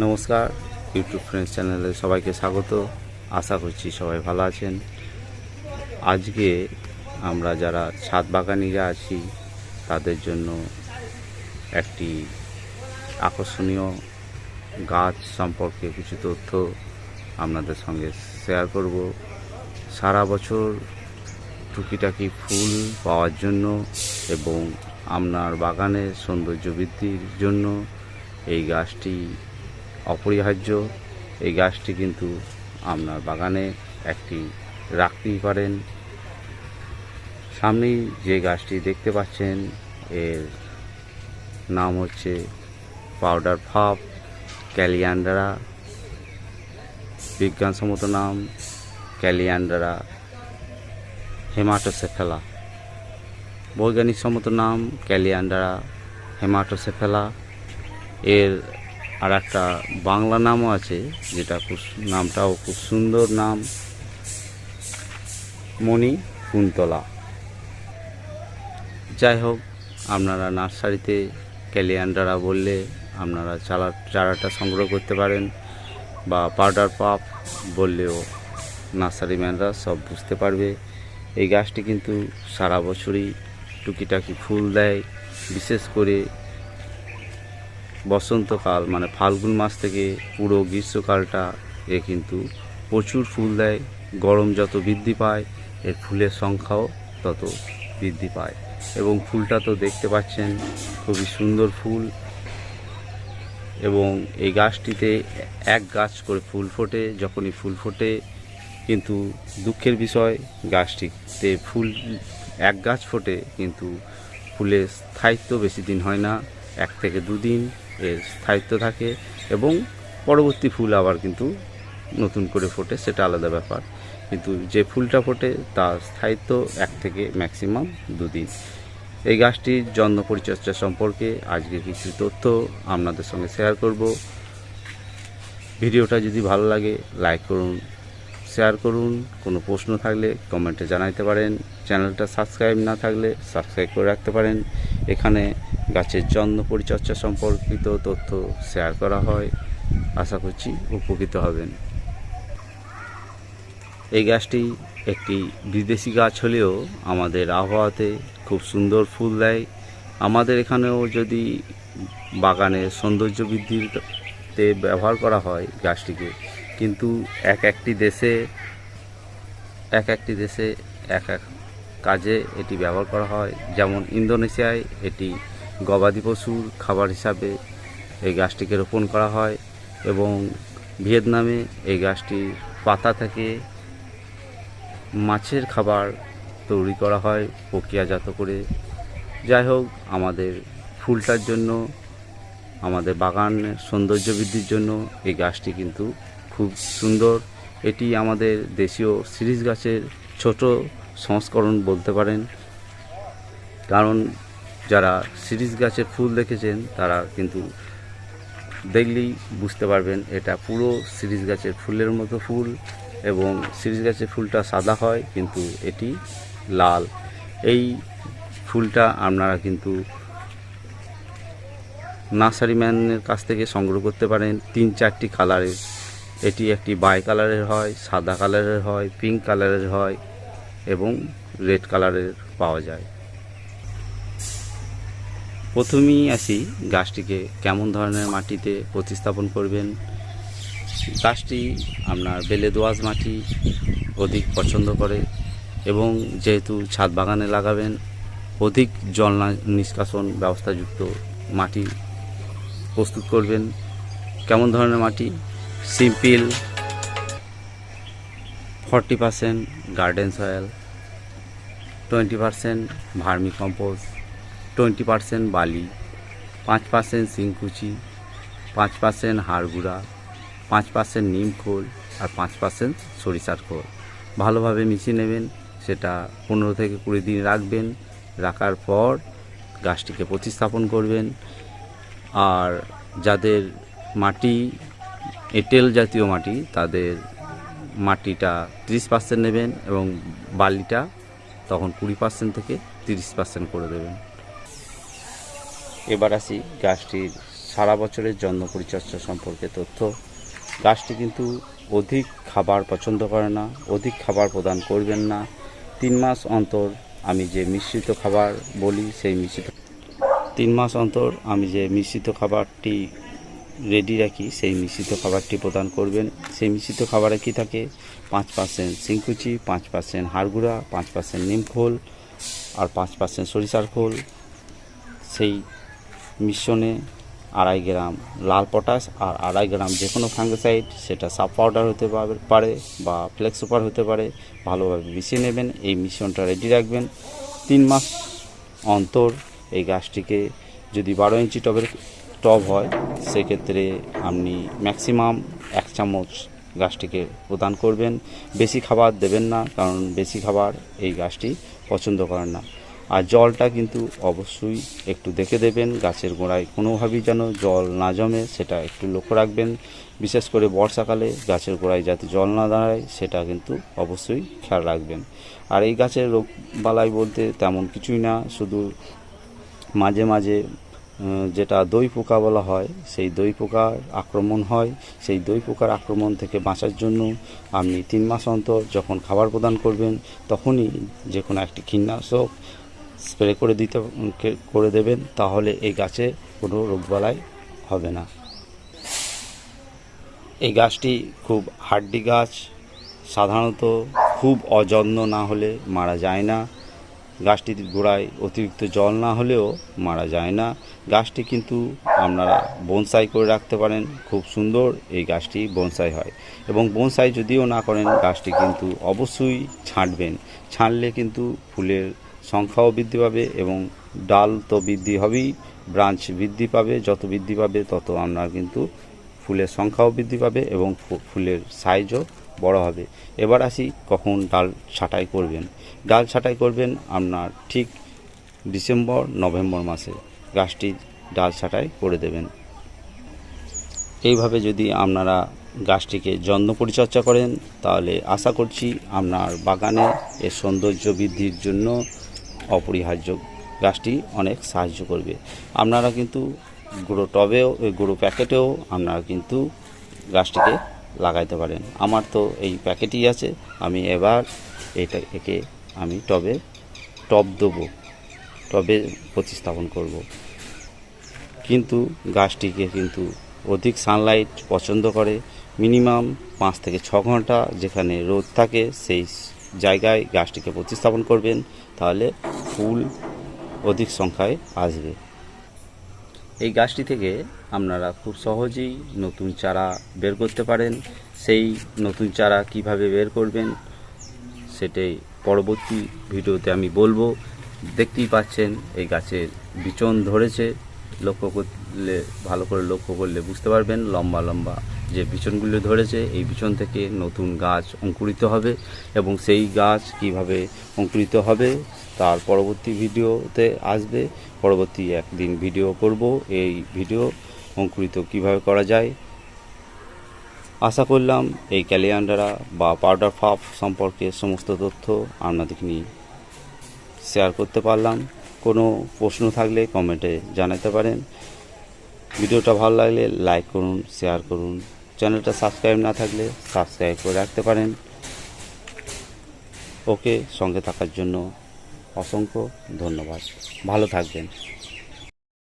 নমস্কার YouTube friends চ্যানেলে সবাইকে স্বাগত। আশা করছি সবাই ভালো আছেন। আজকে আমরা যারা ছাদ বাগানিরা আছি, তাদের জন্য একটি আকর্ষণীয় গাছ সম্পর্কে কিছু তথ্য আপনাদের সঙ্গে শেয়ার করব। সারা বছর টুকিটাকি ফুল পাওয়ার জন্য এবং আপনার বাগানের সৌন্দর্য বৃদ্ধির জন্য এই গাছটি অপরিহার্য। এই গাছটি কিন্তু আপনার বাগানে একটি রাখতেই পারেন। সামনেই যে গাছটি দেখতে পাচ্ছেন, এর নাম হচ্ছে পাউডার ফাপ ক্যালিয়ান্ডারা। বিজ্ঞানসম্মত নাম ক্যালিয়ান্ডারা হেমাটোসেফেলা। বৈজ্ঞানিক সম্মত নাম ক্যালিয়ান্ডারা হেমাটোসেফেলা। এর আর একটা বাংলা নামও আছে, যেটা খুব নামটাও খুব সুন্দর নাম। মণি কুন্তলা। যাই হোক, আপনারা নার্সারিতে ক্যালিয়ান্ডারা বললে আপনারা চারা চারাটা সংগ্রহ করতে পারেন, বা পাউডার পাপ বললেও নার্সারি ম্যানরা সব বুঝতে পারবে। এই গাছটি কিন্তু সারা বছরই টুকিটাকি ফুল দেয়, বিশেষ করে বসন্তকাল মানে ফাল্গুন মাস থেকে পুরো গ্রীষ্মকালটা এ কিন্তু প্রচুর ফুল দেয়। গরম যত বৃদ্ধি পায়, এর ফুলের সংখ্যাও তত বৃদ্ধি পায়। এবং ফুলটা তো দেখতে পাচ্ছেন, খুবই সুন্দর ফুল। এবং এই গাছটিতে এক গাছ করে ফুল ফোটে, যখনই ফুল ফোটে, কিন্তু দুঃখের বিষয়, গাছটিতে ফুল, এক গাছ ফোটে, কিন্তু ফুলের স্থায়িত্ব বেশি দিন হয় না, এক থেকে দুদিন। এর স্থায়িত্ব থাকে এবং পরবর্তী ফুল আবার কিন্তু নতুন করে ফোটে, সেটা আলাদা ব্যাপার। কিন্তু যে ফুলটা ফোটে, তার স্থায়িত্ব এক থেকে ম্যাক্সিমাম দুদিন। এই গাছটির যত্ন পরিচর্যা সম্পর্কে আজকে কিছু তথ্য আপনাদের সঙ্গে শেয়ার করব। ভিডিওটা যদি ভালো লাগে, লাইক করুন, শেয়ার করুন। কোনো প্রশ্ন থাকলে কমেন্টে জানাইতে পারেন। চ্যানেলটা সাবস্ক্রাইব না থাকলে সাবস্ক্রাইব করে রাখতে পারেন। এখানে গাছের যত্ন পরিচর্যা সম্পর্কিত তথ্য শেয়ার করা হয়। আশা করছি উপকৃত হবেন। এই গাছটি একটি বিদেশি গাছ হলেও আমাদের আবহাওয়াতে খুব সুন্দর ফুল দেয়। আমাদের এখানেও যদি বাগানে সৌন্দর্য বৃদ্ধিতে ব্যবহার করা হয় গাছটিকে, কিন্তু এক একটি দেশে, এক একটি দেশে এক এক কাজে এটি ব্যবহার করা হয়। যেমন ইন্দোনেশিয়ায় এটি গবাদি পশুর খাবার হিসাবে এই গাছটিকে রোপণ করা হয় এবং ভিয়েতনামে এই গাছটির পাতা থেকে মাছের খাবার তৈরি করা হয় প্রক্রিয়াজাত করে। যাই হোক, আমাদের ফুলটার জন্য, আমাদের বাগানের সৌন্দর্য বৃদ্ধির জন্য এই গাছটি কিন্তু খুব সুন্দর। এটি আমাদের দেশীয় সিরিজ গাছের ছোট সংস্করণ বলতে পারেন। কারণ যারা সিরিজ গাছের ফুল দেখেছেন, তারা কিন্তু দেখলেই বুঝতে পারবেন এটা পুরো সিরিজ গাছের ফুলের মতো ফুল এবং সিরিজ গাছের ফুলটা সাদা হয়, কিন্তু এটি লাল। এই ফুলটা আপনারা কিন্তু নার্সারিম্যানের কাছ থেকে সংগ্রহ করতে পারেন। তিন চারটি কালারের। এটি একটি বাই কালারের হয়, সাদা কালারের হয়, পিঙ্ক কালারের হয়। এবং রেড কালারের পাওয়া যায়। প্রথমেই আসি গাছটিকে কেমন ধরনের মাটিতে প্রতিস্থাপন করবেন। গাছটি আপনার বেলে দোয়াশ মাটি অধিক পছন্দ করে এবং যেহেতু ছাদ বাগানে লাগাবেন, অধিক জল নিষ্কাশন ব্যবস্থাযুক্ত মাটি প্রস্তুত করবেন। কেমন ধরনের মাটি? Simple forty percent garden soil twenty percent vermicompost twenty percent বালি পাঁচ পার্সেন্ট সিংকুচি পাঁচ পার্সেন্ট হাড়গুড়া পাঁচ পার্সেন্ট নিম খোল আর পাঁচ পার্সেন্ট সরিষার খোল ভালোভাবে মিশিয়ে নেবেন, সেটা পনেরো থেকে কুড়ি দিন রাখবেন, রাখার পর গাছটিকে প্রতিস্থাপন করবেন। আর যাদের মাটি, এঁটেল জাতীয় মাটি, তাদের মাটিটা তিরিশ পার্সেন্ট নেবেন এবং বালিটা তখন কুড়ি পার্সেন্ট থেকে তিরিশ পার্সেন্ট করে দেবেন। এবার আসি গাছটির সারা বছরের যত্ন পরিচর্যা সম্পর্কে তথ্য। গাছটি কিন্তু অধিক খাবার পছন্দ করে না, অধিক খাবার প্রদান করবেন না। তিন মাস অন্তর আমি যে মিশ্রিত খাবার বলি সেই মিশ্রিত তিন মাস অন্তর আমি যে মিশ্রিত খাবারটি রেডি রাখি, সেই মিশ্রিত খাবারটি প্রদান করবেন। সেই মিশ্রিত খাবারে কি থাকে? পাঁচ পার্সেন্ট সিংকুচি, পাঁচ পার্সেন্ট হাড়গুড়া, পাঁচ পার্সেন্ট নিমখোল আর পাঁচ পার্সেন্ট সরিষার খোল। সেই মিশ্রণে আড়াই গ্রাম লাল পটাশ আর আড়াই গ্রাম যে কোনো ফাঙ্গিসাইড, সেটা সাব পাউডার হতে পারে বা ফ্লেক্স সুপার হতে পারে, ভালোভাবে মিশিয়ে নেবেন। এই মিশ্রণটা রেডি রাখবেন। তিন মাস অন্তর এই গাছটিকে যদি বারো ইঞ্চি টবের টব হয়, সেক্ষেত্রে আপনি ম্যাক্সিমাম এক চামচ গাছটিকে প্রদান করবেন। বেশি খাবার দেবেন না, কারণ বেশি খাবার এই গাছটি পছন্দ করেন না। আর জলটা কিন্তু অবশ্যই একটু দেখে দেবেন, গাছের গোড়ায় কোনোভাবেই যেন জল না জমে, সেটা একটু লক্ষ্য রাখবেন। বিশেষ করে বর্ষাকালে গাছের গোড়ায় যাতে জল না দাঁড়ায়, সেটা কিন্তু অবশ্যই খেয়াল রাখবেন। আর এই গাছের রোগ বালাই বলতে তেমন কিছুই না, শুধু মাঝে মাঝে যেটা দই পোকা বলা হয়, সেই দই পোকার আক্রমণ হয়। সেই দই পোকার আক্রমণ থেকে বাঁচার জন্য আপনি তিন মাস অন্তর যখন খাবার প্রদান করবেন, তখনই যে কোনো একটি কীটনাশক স্প্রে করে দিতে করে দেবেন, তাহলে এই গাছে কোনো রোগবালাই হবে না। এই গাছটি খুব হাড্ডি গাছ, সাধারণত খুব অযত্ন না হলে মারা যায় না। গাছটির গোড়ায় অতিরিক্ত জল না হলেও মারা যায় না। গাছটি কিন্তু আপনারা বনসাই করে রাখতে পারেন। খুব সুন্দর এই গাছটি বনসাই হয়। এবং বনসাই যদিও না করেন, গাছটি কিন্তু অবশ্যই ছাঁটবেন। ছাঁটলে কিন্তু ফুলের সংখ্যাও বৃদ্ধি পাবে এবং ডাল তো বৃদ্ধি হবেই, ব্রাঞ্চ বৃদ্ধি পাবে। যত বৃদ্ধি পাবে, তত আপনার কিন্তু ফুলের সংখ্যাও বৃদ্ধি পাবে এবং ফুলের সাইজও বড় হবে। এবার আসি কখন ডাল ছাঁটাই করবেন। ডাল ছাঁটাই করবেন আপনার ঠিক ডিসেম্বর, নভেম্বর মাসে। গাছটি ডাল ছাঁটাই করে দেবেন। এইভাবে যদি আপনারা গাছটিকে যত্ন পরিচর্যা করেন, তাহলে আশা করছি আপনার বাগানে এর সৌন্দর্য বৃদ্ধির জন্য অপরিহার্য গাছটি অনেক সাহায্য করবে। আপনারা কিন্তু গুঁড়ো টবেও, গুঁড়ো প্যাকেটেও আপনারা কিন্তু গাছটিকে লাগাইতে পারেন। আমার তো এই প্যাকেটই আছে, আমি এবার এটা একে আমি টবে, টব দেবো, টবে প্রতিস্থাপন করব। কিন্তু গাছটিকে কিন্তু অধিক সানলাইট পছন্দ করে মিনিমাম পাঁচ থেকে ছ ঘণ্টা যেখানে রোদ থাকে সেই জায়গায় গাছটিকে প্রতিস্থাপন করবেন, তাহলে ফুল অধিক সংখ্যায় আসবে। এই গাছটি থেকে আপনারা খুব সহজেই নতুন চারা বের করতে পারেন। সেই নতুন চারা কীভাবে বের করবেন সেটাই পরবর্তী ভিডিওতে আমি বলব। দেখতেই পাচ্ছেন, এই গাছের বিচন ধরেছে। লক্ষ্য করলে, ভালো করে লক্ষ্য করলে বুঝতে পারবেন, লম্বা লম্বা যে বিচনগুলো ধরেছে, এই বিচন থেকে নতুন গাছ অঙ্কুরিত হবে এবং সেই গাছ কীভাবে অঙ্কুরিত হবে তার পরবর্তী ভিডিওতে আসবে। পরবর্তী একদিন ভিডিও করব এই ভিডিও অঙ্কুরিত কীভাবে করা যায়। আশা করলাম এই ক্যালিয়ান্ডারা বা পাউডার ফাফ সম্পর্কে সমস্ত তথ্য আপনাদেরকে নিয়ে শেয়ার করতে পারলাম। কোনো প্রশ্ন থাকলে কমেন্টে জানাতে পারেন। ভিডিওটা ভালো লাগলে লাইক করুন, শেয়ার করুন। চ্যানেলটা সাবস্ক্রাইব না থাকলে সাবস্ক্রাইব করে রাখতে পারেন। ওকে সঙ্গে থাকার জন্য অসংখ্য ধন্যবাদ। ভালো থাকবেন।